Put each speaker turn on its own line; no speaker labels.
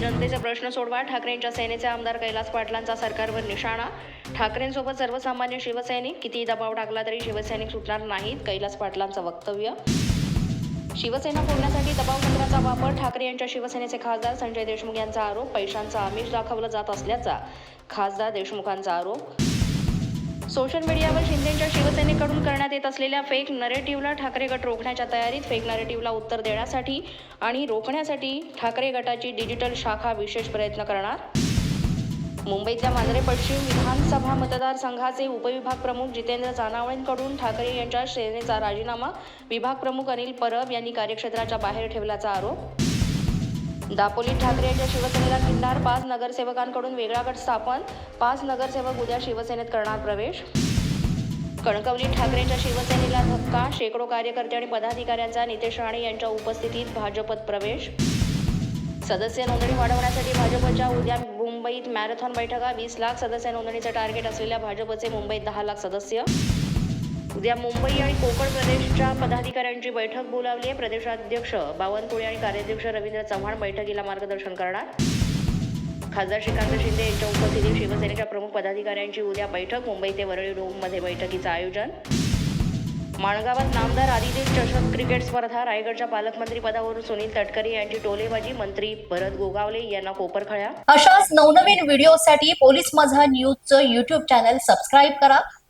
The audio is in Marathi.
जनतेचे प्रश्न सोडवा. ठाकरेंच्या सेनेचे आमदार कैलास पाटलांचा सरकारवर निशाणा. ठाकरेंसोबत सर्वसामान्य शिवसैनिक किती दबाव टाकला तरी शिवसैनिक सुटणार नाहीत कैलास पाटलांचं वक्तव्य. शिवसेना फोडण्यासाठी दबाव तंत्राचा वापर. ठाकरे यांच्या शिवसेनेचे खासदार संजय देशमुख यांचा आरोप. पैशांचा आमिष दाखवलं जात असल्याचा खासदार देशमुखांचा आरोप. सोशल मीडियावर शिंदेच्या शिवसेनेकडून करण्यात येत असलेल्या फेक नरेटिव्हला ठाकरे गट रोखण्याच्या तयारीत फेक नरेटिव्हला उत्तर देण्यासाठी आणि रोखण्यासाठी ठाकरे गटाची डिजिटल शाखा विशेष प्रयत्न करणार. मुंबईतल्या मांजरे पश्चिम विधानसभा मतदारसंघाचे उपविभाग प्रमुख जितेंद्र जानावळेंकडून ठाकरे यांच्या सेनेचा राजीनामा विभाग प्रमुख अनिल परब यांनी कार्यक्षेत्राच्या बाहेर ठेवल्याचा आरोप. दापोलीत ठाकरे यांच्या शिवसेनेला किंडार पाच नगरसेवकांकडून वेगळा गट स्थापन पाच नगरसेवक उद्या शिवसेनेत करणार प्रवेश. कणकवली ठाकरेंच्या शिवसेनेला धक्का शेकडो कार्यकर्ते आणि पदाधिकाऱ्यांचा नितेश राणे यांच्या उपस्थितीत भाजपत प्रवेश. सदस्य नोंदणी वाढवण्यासाठी भाजपच्या उद्या मुंबईत मॅरेथॉन बैठका वीस लाख सदस्य नोंदणीचं टार्गेट असलेल्या भाजपचे मुंबईत दहा लाख सदस्य. उद्या मुंबई आणि कोकण प्रदेशच्या पदाधिकाऱ्यांची बैठक बोलावली आहे. प्रदेशाध्यक्ष बावनकुळे आणि कार्याध्यक्ष रवींद्र चव्हाण बैठकीला मार्गदर्शन करणार. खासदार श्रीकांत शिंदे यांच्या उपस्थितीत शिवसेनेच्या प्रमुख पदाधिकाऱ्यांची उद्या बैठक मुंबई ते वरळी रोममध्ये बैठकीचं आयोजन. माणगावात नामदार आदिदेव चषक क्रिकेट स्पर्धा रायगडच्या पालकमंत्री पदावरून सुनील तटकरे यांची टोलेबाजी मंत्री भरत गोगावले यांना कोपरखळ्या
अशाच नवनवीन व्हिडिओसाठी पोलीस माझा न्यूजचं युट्यूब चॅनल सबस्क्राईब करा.